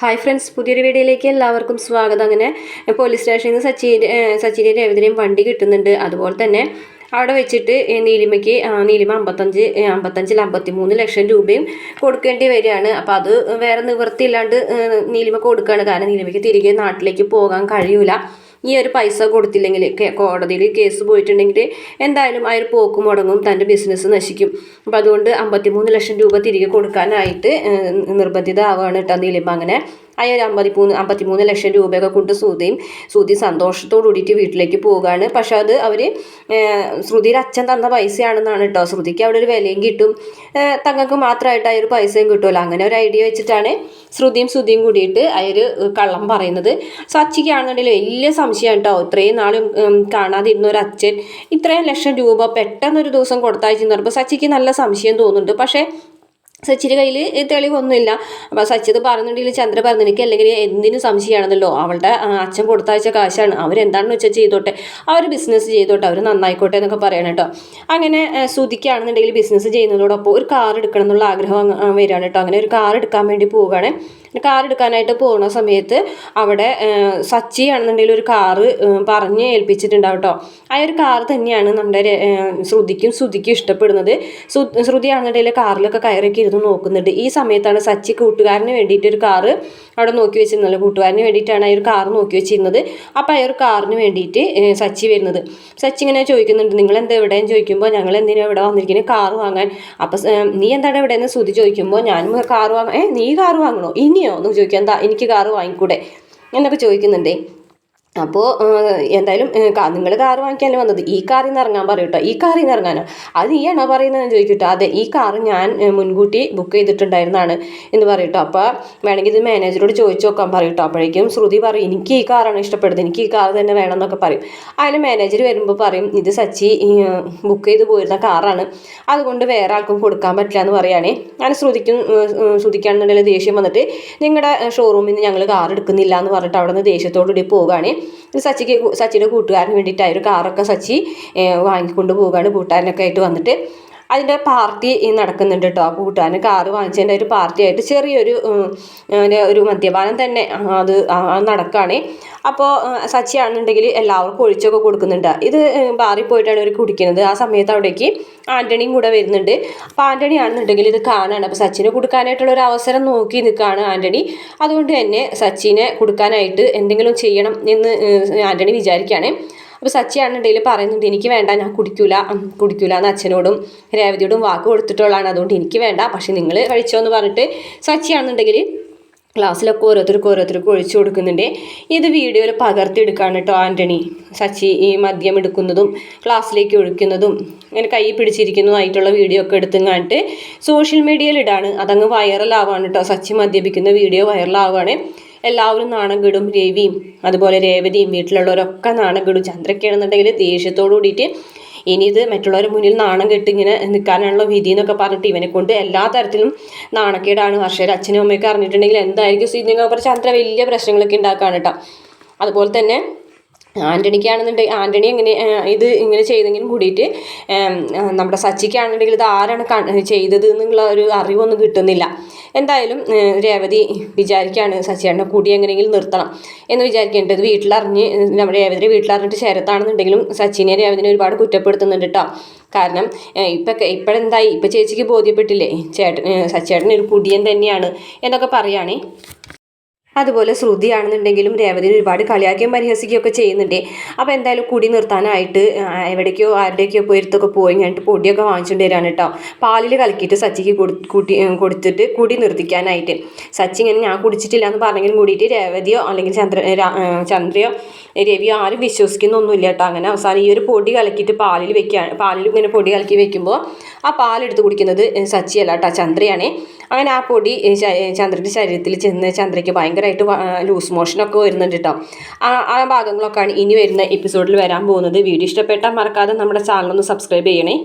Hi friends പുതിയൊരു വീഡിയോയിലേക്ക് എല്ലാവർക്കും സ്വാഗതം. അങ്ങനെ പോലീസ് സ്റ്റേഷനിൽ നിന്ന് സച്ചിൻ സച്ചിന്റെ രേവതിനെയും വണ്ടി കിട്ടുന്നുണ്ട്. അതുപോലെ തന്നെ അവിടെ വെച്ചിട്ട് നീലിമയ്ക്ക് നീലിമ അമ്പത്തഞ്ച് അമ്പത്തഞ്ചിൽ അമ്പത്തി മൂന്ന് ലക്ഷം രൂപയും കൊടുക്കേണ്ടി വരികയാണ്. അപ്പോൾ അത് വേറെ നിവൃത്തിയില്ലാണ്ട് നീലിമ കൊടുക്കുകയാണ്. കാരണം നീലിമയ്ക്ക് തിരികെ നാട്ടിലേക്ക് പോകാൻ കഴിയൂല. ഈ ഒരു പൈസ കൊടുത്തില്ലെങ്കിൽ കോടതിയിൽ കേസ് പോയിട്ടുണ്ടെങ്കിൽ എന്തായാലും ആ ഒരു പോക്ക് മുടങ്ങും തന്റെ ബിസിനസ് നശിക്കും. അപ്പോൾ അതുകൊണ്ട് അമ്പത്തിമൂന്ന് ലക്ഷം രൂപ തിരികെ കൊടുക്കാനായിട്ട് നിർബന്ധിത കേട്ടോ നീലിമ അങ്ങനെ. ആ ഒരു അമ്പത്തിമൂന്ന് അമ്പത്തിമൂന്ന് ലക്ഷം രൂപയൊക്കെ കൊണ്ട് ശ്രുതിയും ശ്രുതി സന്തോഷത്തോടു കൂടിയിട്ട് വീട്ടിലേക്ക് പോവുകയാണ്. പക്ഷെ അത് അവർ ശ്രുതിയുടെ അച്ഛൻ തന്ന പൈസയാണെന്നാണ് കേട്ടോ. ശ്രുതിക്ക് അവിടെ ഒരു വിലയും കിട്ടും. തങ്ങൾക്ക് മാത്രമായിട്ട് ആ ഒരു പൈസയും കിട്ടുമല്ലോ. അങ്ങനെ ഒരു ഐഡിയ വെച്ചിട്ടാണ് ശ്രുതിയും ശ്രുതിയും കൂടിയിട്ട് ഒരു കള്ളം പറയുന്നത്. സച്ചിക്കാണെന്നുണ്ടെങ്കിൽ വലിയ സംശയമാണ് കേട്ടോ. ഇത്രയും നാളും കാണാതിരുന്ന ഒരു അച്ഛൻ ഇത്രയും ലക്ഷം രൂപ പെട്ടെന്നൊരു ദിവസം കൊടുത്തയച്ചെന്ന് പറയുമ്പോൾ സച്ചിക്ക് നല്ല സംശയം തോന്നുന്നുണ്ട്. പക്ഷേ സച്ചിന്റെ കയ്യിൽ തെളിവൊന്നുമില്ല. അപ്പോൾ സച്ചിത് പറഞ്ഞിട്ടുണ്ടെങ്കിൽ ചന്ദ്ര പറഞ്ഞു എനിക്ക് അല്ലെങ്കിൽ എന്തിനും സംശയമാണെന്നല്ലോ അവളുടെ അച്ഛൻ കൊടുത്തയച്ച കാശാണ്. അവരെന്താണെന്ന് വെച്ചാൽ ചെയ്തോട്ടെ. അവർ ബിസിനസ് ചെയ്തോട്ടെ. അവർ നന്നായിക്കോട്ടെ എന്നൊക്കെ പറയണം കേട്ടോ അങ്ങനെ ശ്രുതിക്കാണെന്നുണ്ടെങ്കിൽ ബിസിനസ് ചെയ്യുന്നതോടൊപ്പം ഒരു കാർ എടുക്കണം എന്നുള്ള ആഗ്രഹം വരികയാണ് കേട്ടോ അങ്ങനെ ഒരു കാർ എടുക്കാൻ വേണ്ടി പോവുകയാണ്. കാർ എടുക്കാനായിട്ട് പോകുന്ന സമയത്ത് അവിടെ സച്ചി ആണെന്നുണ്ടെങ്കിൽ ഒരു കാറ് പറഞ്ഞ് ഏൽപ്പിച്ചിട്ടുണ്ടാവും കേട്ടോ ആ ഒരു കാർ തന്നെയാണ് നമ്മുടെ ശ്രുതിക്കും ശ്രുതിക്കും ഇഷ്ടപ്പെടുന്നത്. ശ്രു- ശ്രുതി ആണെന്നുണ്ടെങ്കിൽ കാറിലൊക്കെ കയറിയൊക്കെ ഇരുന്ന് നോക്കുന്നുണ്ട്. ഈ സമയത്താണ് സച്ചി കൂട്ടുകാരന് വേണ്ടിയിട്ട് ഒരു കാറ് അവിടെ നോക്കി വെച്ചിരുന്നത്. കൂട്ടുകാരന് വേണ്ടിയിട്ടാണ് ആ ഒരു കാർ നോക്കി വെച്ചിരുന്നത്. അപ്പോൾ ആ ഒരു കാറിന് വേണ്ടിയിട്ട് സച്ചി വരുന്നത്. സച്ചി ഇങ്ങനെ ചോദിക്കുന്നുണ്ട്. നിങ്ങൾ എന്താ എവിടെയെന്ന് ചോദിക്കുമ്പോൾ ഞങ്ങൾ എന്തിനാണ് ഇവിടെ വന്നിരിക്കുന്നത് കാർ വാങ്ങാൻ. അപ്പോൾ നീ എന്താണ് ഇവിടെ നിന്ന് ശ്രുതി ചോദിക്കുമ്പോൾ ഞാനും കാർ വാങ്ങാൻ ഏ നീ കാർ വാങ്ങണോ? ഇനിയോ? എന്ന് ചോദിക്കാം. എന്താ എനിക്ക് കാർ വാങ്ങിക്കൂടെ? എന്നൊക്കെ ചോദിക്കുന്നുണ്ടേ. അപ്പോൾ എന്തായാലും നിങ്ങൾ കാർ വാങ്ങിക്കാനല്ലേ വന്നത്? ഈ കാറിൽ നിന്ന് ഇറങ്ങാൻ പറയും കേട്ടോ ഈ കാറിൽ നിന്ന് ഇറങ്ങാനോ? അത് ഈ എണ്ണ പറയുന്നതെന്ന് ചോദിക്കട്ടോ അതെ ഈ കാർ ഞാൻ മുൻകൂട്ടി ബുക്ക് ചെയ്തിട്ടുണ്ടായിരുന്നതാണ് എന്ന് പറയും കേട്ടോ അപ്പോൾ വേണമെങ്കിൽ ഇത് മാനേജറോട് ചോദിച്ചു നോക്കാൻ പറയും കേട്ടോ അപ്പോഴേക്കും ശ്രുതി പറയും എനിക്ക് ഈ കാറാണ് ഇഷ്ടപ്പെടുന്നത്. എനിക്ക് ഈ കാർ തന്നെ വേണം എന്നൊക്കെ പറയും. അതിന് മാനേജർ വരുമ്പോൾ പറയും ഇത് സച്ചി ബുക്ക് ചെയ്ത് പോയിരുന്ന കാറാണ്. അതുകൊണ്ട് വേറെ ആൾക്കും കൊടുക്കാൻ പറ്റില്ല എന്ന് പറയുകയാണേ ഞാൻ ശ്രുതിക്കും ശ്രുതിക്കാണെന്നുണ്ടെങ്കിൽ ദേഷ്യം വന്നിട്ട് നിങ്ങളുടെ ഷോറൂമിൽ നിന്ന് ഞങ്ങൾ കാർ എടുക്കുന്നില്ല എന്ന് പറഞ്ഞിട്ട് അവിടെ നിന്ന് ദേഷ്യത്തോടുകൂടി പോവുകയാണ് സച്ചിക്ക് സച്ചിന്റെ കൂട്ടുകാരന് വേണ്ടിയിട്ട് ആ ഒരു കാറൊക്കെ സച്ചി വാങ്ങിക്കൊണ്ട് പോവുകയാണ്. കൂട്ടുകാരനൊക്കെ ആയിട്ട് വന്നിട്ട് അതിന്റെ പാർട്ടി നടക്കുന്നുണ്ട് കേട്ടോ ആ കൂട്ടുകാരന് കാറ് വാങ്ങിച്ചതിന്റെ ഒരു പാർട്ടി ആയിട്ട് ചെറിയൊരു ഒരു- മദ്യപാനം തന്നെ അത് നടക്കുകയാണ് അപ്പോൾ സച്ചിയാണെന്നുണ്ടെങ്കിൽ എല്ലാവർക്കും ഒഴിച്ചൊക്കെ കൊടുക്കുന്നുണ്ട്. ഇത് ബാറിൽ പോയിട്ടാണ് അവർ കുടിക്കുന്നത്. ആ സമയത്ത് അവിടേക്ക് ആന്റണിയും കൂടെ വരുന്നുണ്ട്. അപ്പോൾ ആന്റണി ആണെന്നുണ്ടെങ്കിൽ ഇത് കാണാണ്. അപ്പോൾ സച്ചിനെ കൊടുക്കാനായിട്ടുള്ള ഒരു അവസരം നോക്കി നിൽക്കുകയാണ് ആന്റണി. അതുകൊണ്ട് തന്നെ സച്ചിനെ കൊടുക്കാനായിട്ട് എന്തെങ്കിലും ചെയ്യണം എന്ന് ആന്റണി വിചാരിക്കുകയാണ്. അപ്പോൾ സച്ചിയാണെന്നുണ്ടെങ്കിൽ പറയുന്നുണ്ട് എനിക്ക് വേണ്ട ഞാൻ കുടിക്കൂല കുടിക്കൂല എന്ന് അച്ഛനോടും രേവതിയോടും വാക്ക് കൊടുത്തിട്ടുള്ളതാണ്. അതുകൊണ്ട് എനിക്ക് വേണ്ട പക്ഷേ നിങ്ങൾ കഴിച്ചോ എന്ന് പറഞ്ഞിട്ട് സച്ചിയാണെന്നുണ്ടെങ്കിൽ ക്ലാസ്സിലൊക്കെ ഓരോരുത്തർക്ക് ഓരോരുത്തർക്ക് ഒഴിച്ചു കൊടുക്കുന്നുണ്ട്. ഇത് വീഡിയോയിൽ പകർത്തിയെടുക്കുകയാണ് കേട്ടോ ആന്റണി സച്ചി ഈ മദ്യം എടുക്കുന്നതും ക്ലാസ്സിലേക്ക് ഒഴിക്കുന്നതും അങ്ങനെ കൈ പിടിച്ചിരിക്കുന്നതുമായിട്ടുള്ള വീഡിയോ ഒക്കെ എടുത്തും കാണിട്ട് സോഷ്യൽ മീഡിയയിൽ ഇടാണ്. അതങ്ങ് വൈറലാവാണ് കേട്ടോ. സച്ചി മദ്യപിക്കുന്ന വീഡിയോ വൈറലാവുകയാണ് എല്ലാവരും നാണം കിടും രവിയും അതുപോലെ രേവതിയും വീട്ടിലുള്ളവരൊക്കെ നാണം കിടും ചന്ദ്രയ്ക്കാണെന്നുണ്ടെങ്കിൽ ദേഷ്യത്തോടു കൂടിയിട്ട് ഇനി ഇത് മറ്റുള്ളവരുടെ മുന്നിൽ നാണം കെട്ട് ഇങ്ങനെ നിൽക്കാനുള്ള വിധി എന്നൊക്കെ പറഞ്ഞിട്ട് ഇവനെ കൊണ്ട് എല്ലാ തരത്തിലും നാണക്കേടാണ്. ഹർഷയുടെ അച്ഛനും അമ്മയൊക്കെ അറിഞ്ഞിട്ടുണ്ടെങ്കിൽ എന്തായിരിക്കും സ്ഥിതി ചന്ദ്ര വലിയ പ്രശ്നങ്ങളൊക്കെ ഉണ്ടാക്കുകയാണ് കേട്ടോ. അതുപോലെ തന്നെ ആന്റണിക്കാണെന്നുണ്ടെങ്കിൽ ആന്റണി എങ്ങനെ ഇത് ഇങ്ങനെ ചെയ്തെങ്കിലും കൂടിയിട്ട് നമ്മുടെ സച്ചിക്കാണെന്നുണ്ടെങ്കിൽ ഇത് ആരാണ് ചെയ്തത് എന്നുള്ള ഒരു അറിവൊന്നും കിട്ടുന്നില്ല. എന്തായാലും രേവതി വിചാരിക്കുകയാണ് സച്ചിയേട്ടനെ കൂടി എങ്ങനെയെങ്കിലും നിർത്തണം എന്ന് വിചാരിക്കേണ്ടത്. വീട്ടിലറിഞ്ഞ് നമ്മുടെ രേവതിയുടെ വീട്ടിലറിഞ്ഞിട്ട് ശരത്താണെന്നുണ്ടെങ്കിലും സച്ചിനെ രേവതിനെ ഒരുപാട് കുറ്റപ്പെടുത്തുന്നുണ്ട് കേട്ടോ കാരണം ഇപ്പം ഇപ്പോഴെന്തായി? ഇപ്പം ചേച്ചിക്ക് ബോധ്യപ്പെട്ടില്ലേ? ചേട്ടൻ സച്ചേട്ടൻ ഒരു കുടിയൻ തന്നെയാണ് എന്നൊക്കെ പറയുകയാണേ. അതുപോലെ ശ്രുതിയാണെന്നുണ്ടെങ്കിലും രേവതിനെ ഒരുപാട് കളിയാക്കുകയും പരിഹസിക്കുകയും ഒക്കെ ചെയ്യുന്നുണ്ട്. അപ്പോൾ എന്തായാലും കുടി നിർത്താനായിട്ട് എവിടേക്കോ ആരുടെയൊക്കെയോ പോയിരുത്തൊക്കെ പോയി കഴിഞ്ഞിട്ട് പൊടിയൊക്കെ വാങ്ങിച്ചുകൊണ്ട് വരാണ് കേട്ടോ പാലിൽ കലക്കിയിട്ട് സച്ചിക്ക് കൊടു കൂട്ടി കൊടുത്തിട്ട് കുടി നിർത്തിക്കാനായിട്ട്. സച്ചി ഇങ്ങനെ ഞാൻ കുടിച്ചിട്ടില്ല എന്ന് പറഞ്ഞെങ്കിലും കൂടിയിട്ട് രേവതിയോ അല്ലെങ്കിൽ ചന്ദ്ര ചന്ദ്രയോ രവിയോ ആരും വിശ്വസിക്കുന്നൊന്നുമില്ല കേട്ടോ അങ്ങനെ അവസാനം ഈ ഒരു പൊടി കലക്കിയിട്ട് പാലിൽ വെക്കുകയാണ് പാലിൽ ഇങ്ങനെ പൊടി കലക്കി വെക്കുമ്പോൾ ആ പാലെടുത്ത് കുടിക്കുന്നത് സച്ചിയല്ല കേട്ടോ ചന്ദ്രയാണ്. അങ്ങനെ ആ പൊടി ചന്ദ്രന്റെ ശരീരത്തിൽ ചെന്ന് ചന്ദ്രയ്ക്ക് ഭയങ്കരമായിട്ട് ലൂസ് മോഷൻ ഒക്കെ വരുന്നുണ്ട് കേട്ടോ ആ ഭാഗങ്ങളൊക്കെയാണ് ഇനി വരുന്ന എപ്പിസോഡിൽ വരാൻ പോകുന്നത്. വീഡിയോ ഇഷ്ടപ്പെട്ടാൽ മറക്കാതെ നമ്മുടെ ചാനലൊന്ന് സബ്സ്ക്രൈബ് ചെയ്യണേ.